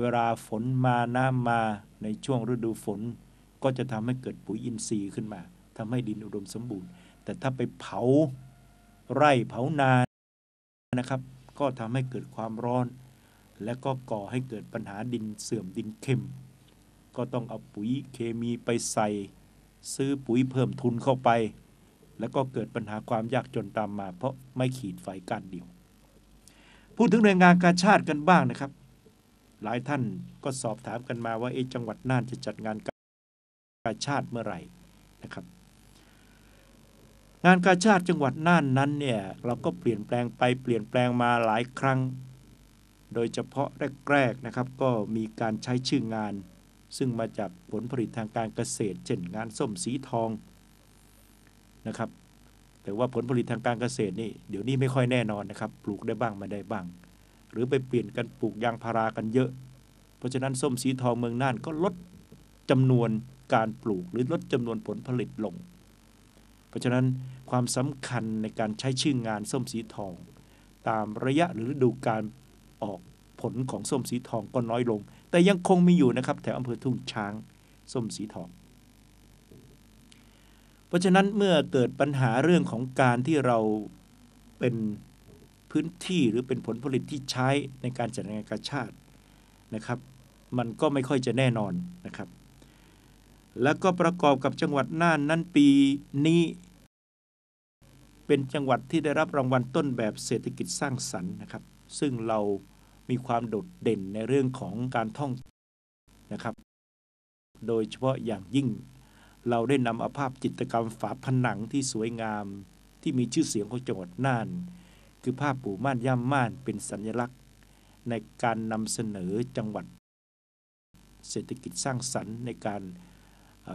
เวลาฝนมาน้ำมาในช่วงฤดูฝน ก็จะทำให้เกิดปุ๋ยอินทรีย์ขึ้นมาทำให้ดินอุดมสมบูรณ์ แต่ถ้าไปเผาไร่เผานานะครับ ก็ทำให้เกิดความร้อน และก็ก่อให้เกิดปัญหาดินเสื่อมดินเค็ม ก็ต้องเอาปุ๋ยเคมีไปใส่ ซื้อปุ๋ยเพิ่มทุนเข้าไป แล้วก็เกิดปัญหาความยากจนตามมา เพราะไม่ขีดไฟการเดียว พูดถึงหน่วยงานการชาติกันบ้างนะครับ หลายท่านก็สอบถามกันมาว่าเอจังหวัดน่านจะจัดงานกาชาติเมื่อไหร่นะครับ งานกาชาติจังหวัดน่านนั้นเนี่ยเราก็เปลี่ยนแปลงไปเปลี่ยนแปลงมาหลายครั้ง โดยเฉพาะแรกๆนะครับ ก็มีการใช้ชื่องาน ซึ่งมาจากผลผลิตทางการเกษตร เช่นงานส้มสีทองนะครับแต่ว่าผลผลิตทางการเกษตรนี่เดี๋ยวนี้ไม่ค่อยแน่นอนนะครับ ปลูกได้บ้างไม่ได้บ้าง หรือไปเปลี่ยนกันปลูกยางพารากันเยอะ ราะฉะนั้นส้มสีทองเมืองน่านก็ลดจำนวนการปลูกหรือลดจำนวนผลผลิตลง เพราะฉะนั้นความสำคัญในการใช้ชื่องานส้มสีทอง ตามระยะหรือฤดูการออกผลของส้มสีทองก็น้อยลง แต่ยังคงมีอยู่นะครับแถวอำเภอทุ่งช้างส้มสีทอง เพราะฉะนั้นเมื่อเกิดปัญหาเรื่องของการที่เราเป็นพื้นที่หรือเป็นผลผลิตที่ใช้ในการจัดงานกาชาตินะครับ มันก็ไม่ค่อยจะแน่นอนนะครับ แล้วก็ประกอบกับจังหวัดน่านนั้นปีนี้ เป็นจังหวัดที่ได้รับรางวัลต้นแบบเศรษฐกิจสร้างสรรค์นะครับ ซึ่งเรามีความโดดเด่นในเรื่องของการท่องนะครับ โดยเฉพาะอย่างยิ่งเราได้นำอาภาพจิตรกรรมฝาผนังที่สวยงามที่มีชื่อเสียงของจังหวัดน่าน คือภาพปู่ม่านย่ำม่านเป็นสัญลักษณ์ ในการนำเสนอจังหวัด เศรษฐกิจสร้างสรรค์ในการ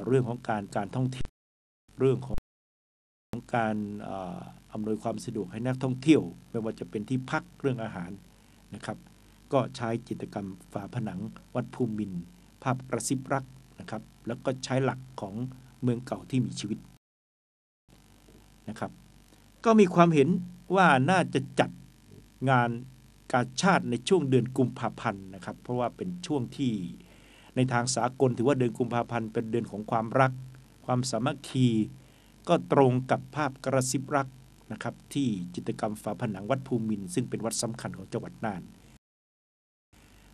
เรื่องของการการท่องเที่ยวเรื่องของการอำนวยความสะดวกให้นักท่องเที่ยว ไม่ว่าจะเป็นที่พักเรื่องอาหารนะครับ ก็ใช้จิตกรรมฝาผนังวัดภูมิน ภาพกระซิบรักนะครับ แล้วก็ใช้หลักของเมืองเก่าที่มีชีวิตนะครับ ก็มีความเห็นว่าน่าจะจัดงานกาชาติในช่วงเดือนกุมภาพันธ์นะครับ เพราะว่าเป็นช่วงที่ ในทางสากลถือว่าเดือนกุมภาพันธ์เป็นเดือนของความรัก ความสามัคคี ก็ตรงกับภาพกระซิบรักนะครับที่จิตรกรรมฝาผนังวัดภูมิน ซึ่งเป็นวัดสำคัญของจังหวัดน่าน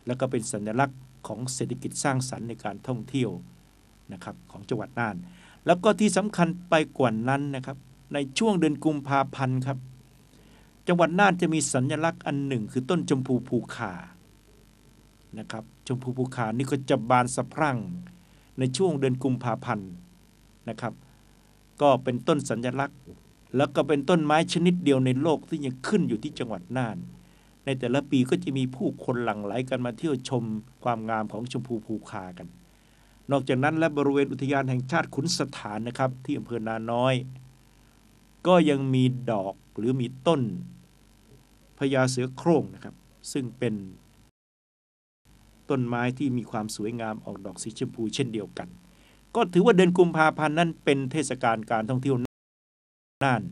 แล้วก็เป็นสัญลักษณ์ของเศรษฐกิจสร้างสรรค์ในการท่องเที่ยวนะครับของจังหวัดน่าน แล้วก็ที่สำคัญไปกว่านั้นนะครับในช่วงเดือนกุมภาพันธ์ครับ จังหวัดน่านจะมีสัญลักษณ์อันหนึ่ง คือต้นชมพูภูขา นะครับชมพูภูขานี่ก็จะบานสะพรั่งในช่วงเดือนกุมภาพันธ์นะครับ ก็เป็นต้นสัญลักษณ์ แล้วก็เป็นต้นไม้ชนิดเดียวในโลกที่ยังขึ้นอยู่ที่จังหวัดน่าน ในแต่ละปีก็จะมีผู้คนหลั่งไหลกันมาเที่ยวชมความงามของชมพูภูคากัน นอกจากนั้นและบริเวณอุทยานแห่งชาติขุนสถานนะครับ ที่อำเภอนาน้อย ก็ยังมีดอกหรือมีต้นพญาเสือโคร่งนะครับ ซึ่งเป็น ต้นไม้ที่มีความสวยงามออกดอกสีชมพูเช่นเดียวกัน ก็ถือว่าเดือนกุมภาพันธ์นั้นเป็นเทศกาลการท่องเที่ยวน่าน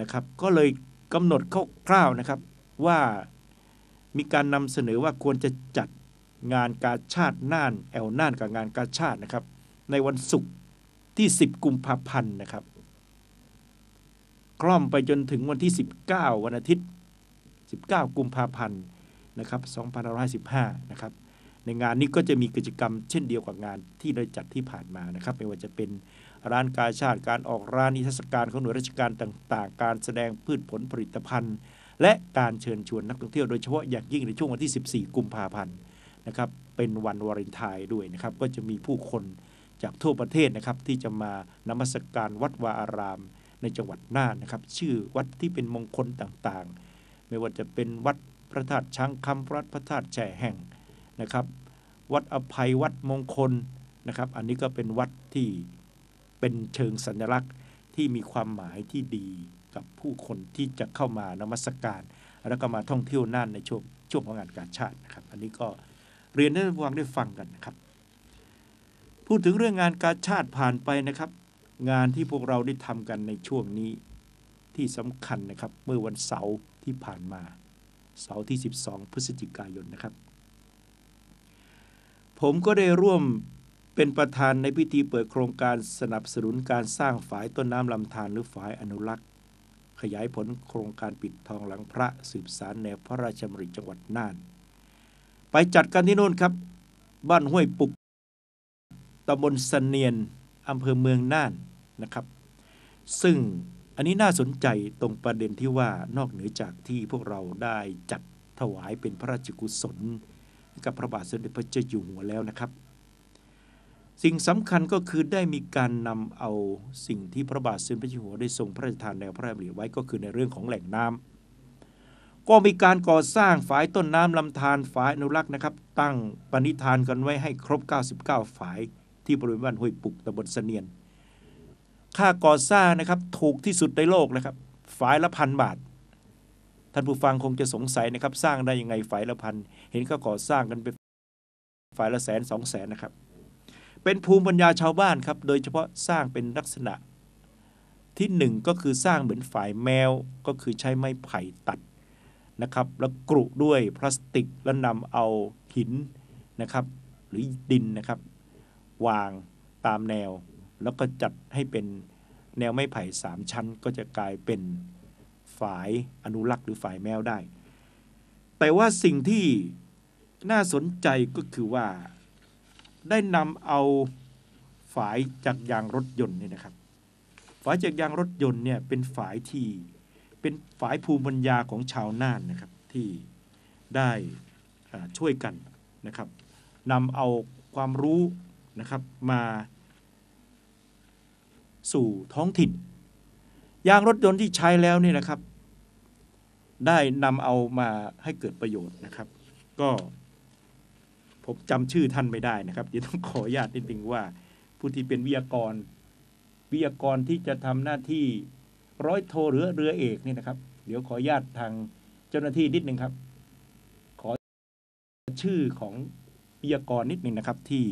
นะครับ ก็เลยกำหนดคร่าวๆนะครับว่ามีการนำเสนอว่าควรจะจัดงานกาชาติน่าน แอลน่านกับงานกาชาตินะครับ ในวันศุกร์ที่ 10 กุมภาพันธ์นะครับ คล่อมไปจนถึงวันที่ 19 วันอาทิตย์ 19 กุมภาพันธ์นะครับ2515 นะครับ ในงานนี้ก็จะมีกิจกรรมเช่นเดียวกับงานที่ได้จัดที่ผ่านมานะครับ ไม่ว่าจะเป็นร้านกาชาติการออกร้านนิทรรศการของหน่วยราชการต่าง ๆ การแสดงพืชผลผลิตภัณฑ์ และการเชิญชวนนักท่องเที่ยวโดยเฉพาะอย่างยิ่งในช่วงวันที่ 14 กุมภาพันธ์นะครับเป็นวันวาเลนไทน์ด้วยนะครับ ก็จะมีผู้คนจากทั่วประเทศนะครับที่จะมานมัสการวัดวาอาราม ในจังหวัดน่านนะครับ ชื่อวัดที่เป็นมงคลต่างๆ ไม่ว่าจะเป็นวัดพระธาตุช้างคำวัดพระธาตุแช่แห่ง นะครับ วัดอภัยวัดมงคลนะครับ อันนี้ก็เป็นวัดที่เป็นเชิงสัญลักษณ์ที่มีความหมายที่ดีกับผู้คนที่จะเข้ามานมัสการ แล้วก็มาท่องเที่ยวน่านในช่วงช่วงของงานการชาตินะครับ อันนี้ก็เรียนให้ฟังได้ฟังกันนะครับ พูดถึงเรื่องงานการชาติผ่านไปนะครับ งานที่พวกเราได้ทำกันในช่วงนี้ที่สำคัญนะครับ เมื่อวันเสาร์ที่ผ่านมาเสาร์ที่ 12 พฤศจิกายนนะครับ ผมก็ได้ร่วมเป็นประธานในพิธีเปิดโครงการสนับสนุนการสร้างฝายต้นน้ำลำธารหรือฝายอนุรักษ์ ขยายผลโครงการปิดทองหลังพระสืบสารแนวพระราชดำริจังหวัดน่าน ไปจัดกันที่โน่นครับ บ้านห้วยปุกตำบลสเนียนอำเภอเมืองน่านนะครับ ซึ่งอันนี้น่าสนใจตรงประเด็นที่ว่านอกเหนือจากที่พวกเราได้จัดถวายเป็นพระราชกุศล กับพระบาทสมเด็จพระเจ้าอยู่หัวแล้วนะครับ สิ่งสำคัญก็คือได้มีการนำเอาสิ่งที่พระบาทสมเด็จพระเจ้าอยู่หัวได้ทรงพระราชทานแนวพระราชดำริไว้ก็คือในเรื่องของแหล่งน้ำก็มีการก่อสร้างฝายต้นน้ำลำธารฝายอนุรักษ์นะครับ ตั้งปณิธานกันไว้ให้ครบ 99 ฝายที่บริเวณบ้านห้วยปุกตำบลเสนียน ค่าก่อสร้างนะครับถูกที่สุดในโลกนะครับฝายละพันบาท ท่านผู้ฟังคงจะสงสัยนะครับ สร้างได้ยังไงฝายละพันเห็นเขาก่อสร้างกันเป็นฝายละแสนสองแสนนะครับ เป็นภูมิปัญญาชาวบ้านครับ โดยเฉพาะสร้างเป็นลักษณะที่หนึ่งก็คือสร้างเหมือนฝายแมวก็คือใช้ไม้ไผ่ตัดนะครับ แล้วกรุด้วยพลาสติกแล้วนำเอาหินนะครับ หรือดินนะครับ วางตามแนว แล้วก็จัดให้เป็นแนวไม้ไผ่สามชั้นก็จะกลายเป็น ฝายอนุรักษ์หรือฝ่ายแมวได้ แต่ว่าสิ่งที่น่าสนใจก็คือว่าได้นำเอาฝายจากยางรถยนต์เนี่ยนะครับ ฝายจากยางรถยนต์เนี่ยเป็นฝายที่เป็นฝายภูมิปัญญาของชาวน่านนะครับที่ได้ช่วยกันนะครับนำเอาความรู้นะครับมาสู่ท้องถิ่น ยางรถยนต์ที่ใช้แล้วนี่นะครับ ได้นำเอามาให้เกิดประโยชน์นะครับ ก็ผมจำชื่อท่านไม่ได้นะครับเดี๋ยวต้องขออนุญาตนิดนึงว่า ผู้ที่เป็นวิทยากร วิทยากรที่จะทำหน้าที่ร้อยโทหรือเรือเอกนี่นะครับ เดี๋ยวขออนุญาตทางเจ้าหน้าที่นิดนึงครับ ขอชื่อของวิทยากรนิดนึงนะครับที่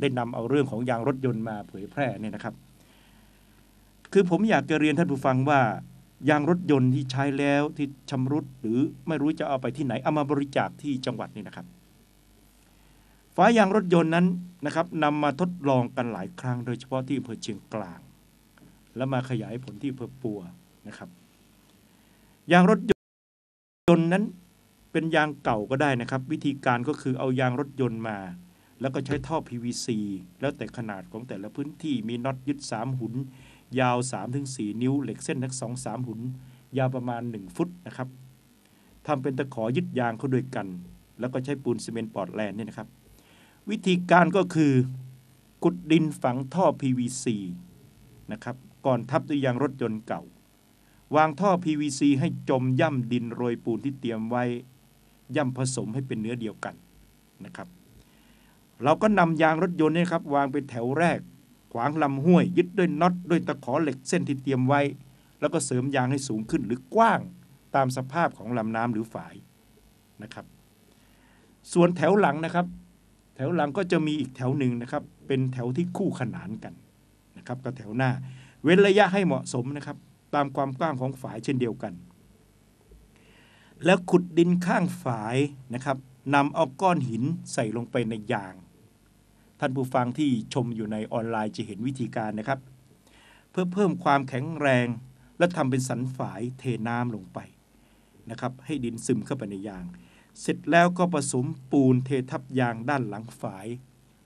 ได้นำเอาเรื่องของยางรถยนต์มาเผยแพร่เนี่ยนะครับ คือผมอยากจะเรียนท่านผู้ฟังว่า ยางรถยนต์ที่ใช้แล้วที่ชำรุดหรือไม่รู้จะเอาไปที่ไหนเอามาบริจาคที่จังหวัดนี่นะครับฝายางรถยนต์นั้นนะครับนำมาทดลองกันหลายครั้ง โดยเฉพาะที่อำเภอเชียงกลาง แล้วมาขยายผลที่อำเภอปัวนะครับยางรถยนต์นั้นเป็นยางเก่าก็ได้นะครับ วิธีการก็คือเอายางรถยนต์มา แล้วก็ใช้ท่อ PVC แล้วแต่ขนาดของแต่ละพื้นที่มีน็อตยึด3 หุน ยาว 3-4 นิ้ว เหล็กเส้นทั้งสองสามหุน ยาวประมาณ 1 ฟุตนะครับทำเป็นตะขอยึดยางเข้าด้วยกัน แล้วก็ใช้ปูนซีเมนต์ปอร์ตแลนด์เนี่ยนะครับ วิธีการก็คือกุดดินฝังท่อ PVC นะครับ ก่อนทับด้วยยางรถยนต์เก่า วางท่อ PVC ให้จมย่ำดินโรยปูนที่เตรียมไว้ ย่ำผสมให้เป็นเนื้อเดียวกันนะครับ เราก็นำยางรถยนต์นี่ครับวางเป็นแถวแรก ขวางลำห้วย ยึดด้วยน็อตด้วยตะขอเหล็กเส้นที่เตรียมไว้ แล้วก็เสริมยางให้สูงขึ้นหรือกว้างตามสภาพของลำน้ำหรือฝายนะครับ ส่วนแถวหลังนะครับ แถวหลังก็จะมีอีกแถวหนึ่งนะครับ เป็นแถวที่คู่ขนานกันนะครับกับแถวหน้า เว้นระยะให้เหมาะสมนะครับ ตามความกว้างของฝายเช่นเดียวกัน แล้วขุดดินข้างฝายนะครับนำเอาก้อนหินใส่ลงไปในยาง ท่านผู้ฟังที่ชมอยู่ในออนไลน์จะเห็นวิธีการนะครับ เพื่อเพิ่มความแข็งแรง และทำเป็นสันฝายเทน้ำลงไปนะครับให้ดินซึมเข้าไปในยาง เสร็จแล้วก็ผสมปูนเททับยางด้านหลังฝาย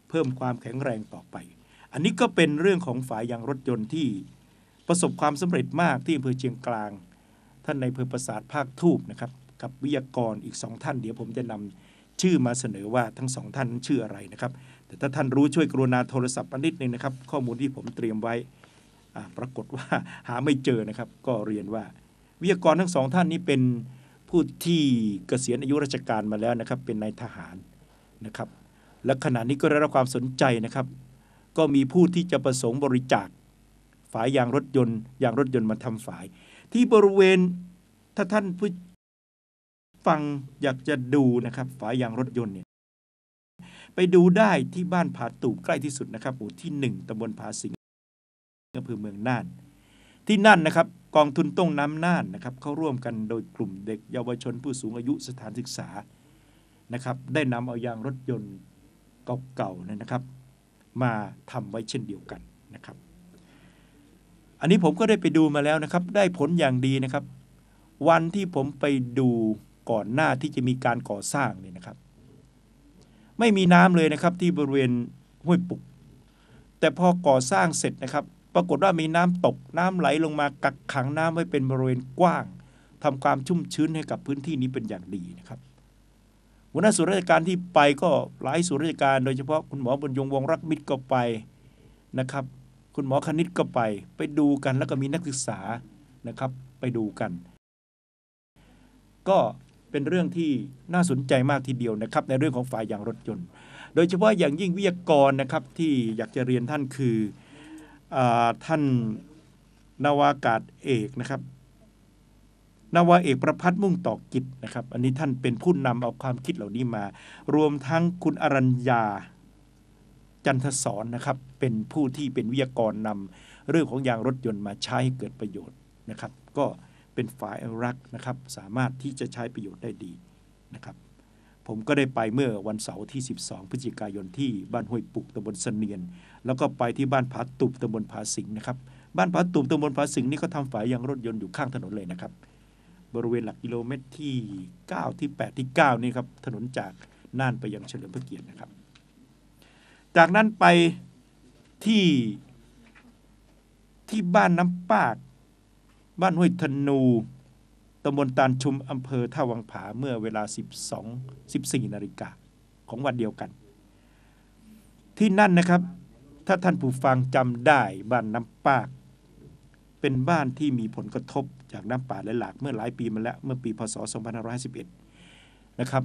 เพิ่มความแข็งแรงต่อไป อันนี้ก็เป็นเรื่องของฝายยางรถยนต์ที่ประสบความสำเร็จมากที่อำเภอเชียงกลาง ท่านในอำเภอประสาทภาคทูบนะครับกับวิทยากรอีกสองท่านเดี๋ยวผมจะนำชื่อมาเสนอว่าทั้งสองท่านชื่ออะไรนะครับ แต่ถ้าท่านรู้ช่วยกรุณาโทรศัพท์มานิดนึงนะครับ ข้อมูลที่ผมเตรียมไว้ปรากฏว่าหาไม่เจอนะครับ ก็เรียนว่า วิทยากรทั้งสองท่านนี้เป็นผู้ที่เกษียณอายุราชการมาแล้วนะครับ เป็นนายทหารนะครับ และขณะนี้ก็ได้รับความสนใจนะครับ ก็มีผู้ที่จะประสงค์บริจาคฝายยางรถยนต์ยางรถยนต์มาทำฝาย ที่บริเวณถ้าท่านผู้ฟังอยากจะดูนะครับฝายยางรถยนต์เนี่ย ไปดูได้ที่บ้านผาตูบใกล้ที่สุดนะครับหมู่ที่หนึ่งตำบลผาสิงห์อำเภอเมืองน่าน ที่นั่นนะครับกองทุนต้งน้ำน่านนะครับเขาร่วมกันโดยกลุ่มเด็กเยาวชนผู้สูงอายุสถานศึกษานะครับได้นำเอายางรถยนต์เก่าๆนะครับ มาทำไว้เช่นเดียวกันนะครับ อันนี้ผมก็ได้ไปดูมาแล้วนะครับ ได้ผลอย่างดีนะครับ วันที่ผมไปดูก่อนหน้าที่จะมีการก่อสร้างเนี่ยนะครับ ไม่มีน้ำเลยนะครับที่บริเวณห้วยปุก แต่พอก่อสร้างเสร็จนะครับ ปรากฏว่ามีน้ำตกน้ำไหลลงมากักขังน้ำไว้เป็นบริเวณกว้างทำความชุ่มชื้นให้กับพื้นที่นี้เป็นอย่างดีนะครับหัวหน้าส่วนราชการที่ไปก็หลายส่วนราชการโดยเฉพาะคุณหมอบรรยงวงรักมิตรก็ไปนะครับ คุณหมอคณิตก็ไปไปดูกันแล้วก็มีนักศึกษานะครับไปดูกัน ก็ เป็นเรื่องที่น่าสนใจมากทีเดียวนะครับ ในเรื่องของฝ่ายยางรถยนต์ โดยเฉพาะอย่างยิ่งวิทยากรนะครับที่อยากจะเรียนท่านคืออท่านนาวากาศเอกนะครับนาวาเอกประพัฒน์มุ่งต่อกิจนะครับ อันนี้ท่านเป็นผู้นำเอาความคิดเหล่านี้มา รวมทั้งคุณอรัญญาจันทศรนะครับ เป็นผู้ที่เป็นวิทยากรนำเรื่องของยางรถยนต์มาใช้ให้เกิดประโยชน์นะครับ ก็ เป็นฝ่ายอนุรักษ์นะครับ สามารถที่จะใช้ประโยชน์ได้ดีนะครับ ผมก็ได้ไปเมื่อวันเสาร์ที่ 12 พฤศจิกายนที่บ้านห้วยปุกตำบลเสนียน แล้วก็ไปที่บ้านผาตุบตำบลผาสิงนะครับ บ้านผาตุบตำบลผาสิงนี่ก็ทำฝายยางรถยนต์อยู่ข้างถนนเลยนะครับ บริเวณหลักกิโลเมตรที่ 9 ที่ 8 ที่ 9 นี่ครับถนนจากน่านไปยังเฉลิมพระเกียรตินะครับ จากนั้นไปที่ที่บ้านน้ำปาก บ้านห้วยธนูตำบลตาลชุมอำเภอท่าวังผาเมื่อเวลา 12 14นาฬิกาของวันเดียวกัน ที่นั่นนะครับ ถ้าท่านผู้ฟังจำได้บ้านน้ำปาก เป็นบ้านที่มีผลกระทบจากน้ำป่าไหลหลากเมื่อหลายปีมาแล้ว เมื่อปีพศ 2551 นะครับ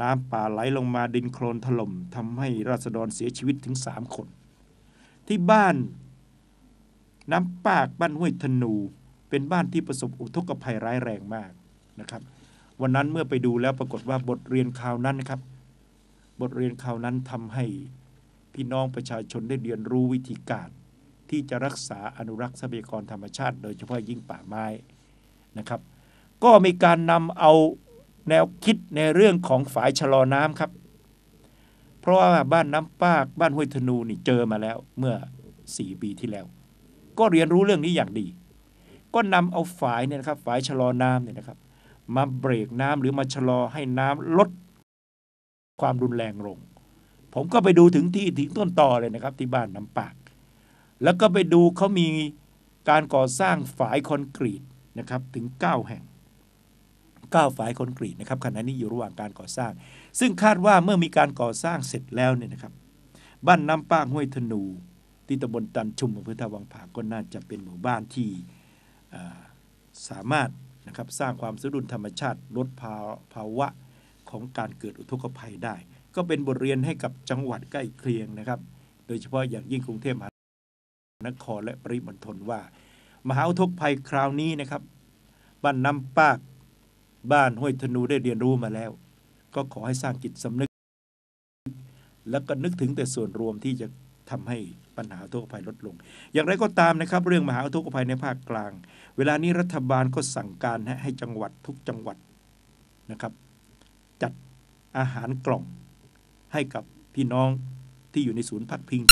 น้ำป่าไหลลงมาดินโคลนถล่มทำให้ราษฎรเสียชีวิตถึง 3 คน ที่บ้านน้ำปากบ้านห้วยธนู เป็นบ้านที่ประสบอุทกภัยร้ายแรงมากนะครับ วันนั้นเมื่อไปดูแล้วปรากฏว่าบทเรียนข่าวนั้นนะครับ บทเรียนข่าวนั้นทำให้พี่น้องประชาชนได้เรียนรู้วิธีการ ที่จะรักษาอนุรักษ์ทรัพยากรธรรมชาติ โดยเฉพาะยิ่งป่าไม้นะครับ ก็มีการนำเอาแนวคิดในเรื่องของฝายชะลอน้ำครับ เพราะว่าบ้านน้ำปากบ้านห้วยธนูนี่เจอมาแล้วเมื่อ 4 ปีที่แล้ว ก็เรียนรู้เรื่องนี้อย่างดี ก็นำเอาฝายเนี่ยนะครับฝายชะลอน้ำเนี่ยนะครับ มาเบรกน้ำหรือมาชะลอให้น้ำลดความรุนแรงลง ผมก็ไปดูถึงที่ถึงต้นต่อเลยนะครับ ที่บ้านน้ำปาก แล้วก็ไปดูเขามีการก่อสร้างฝายคอนกรีตนะครับถึง 9 แห่ง 9 ฝายคอนกรีตนะครับขณะนี้อยู่ระหว่างการก่อสร้าง ซึ่งคาดว่าเมื่อมีการก่อสร้างเสร็จแล้วเนี่ยนะครับ บ้านน้ำปากห้วยธนู ที่ตำบลตันชุมอำเภอท่าวังผาก็น่าจะเป็นหมู่บ้านที่ สามารถนะครับสร้างความสมดุลธรรมชาติลดภาภาวะของการเกิดอุทกภัยได้ ก็เป็นบทเรียนให้กับจังหวัดใกล้เคียงนะครับ โดยเฉพาะอย่างยิ่งกรุงเทพมหานครและปริมณฑลว่า มหาอุทกภัยคราวนี้นะครับ บ้านน้ำปากบ้านห้วยธนูได้เรียนรู้มาแล้ว ก็ขอให้สร้างจิตสำนึก แล้วก็นึกถึงแต่ส่วนรวมที่จะทำให้ ปัญหาอุทกภัยลดลง อย่างไรก็ตามนะครับ เรื่องมหาอุทกภัยในภาคกลาง เวลานี้รัฐบาลก็สั่งการให้จังหวัดทุกจังหวัดนะครับ จัดอาหารกล่องให้กับพี่น้องที่อยู่ในศูนย์พักพิง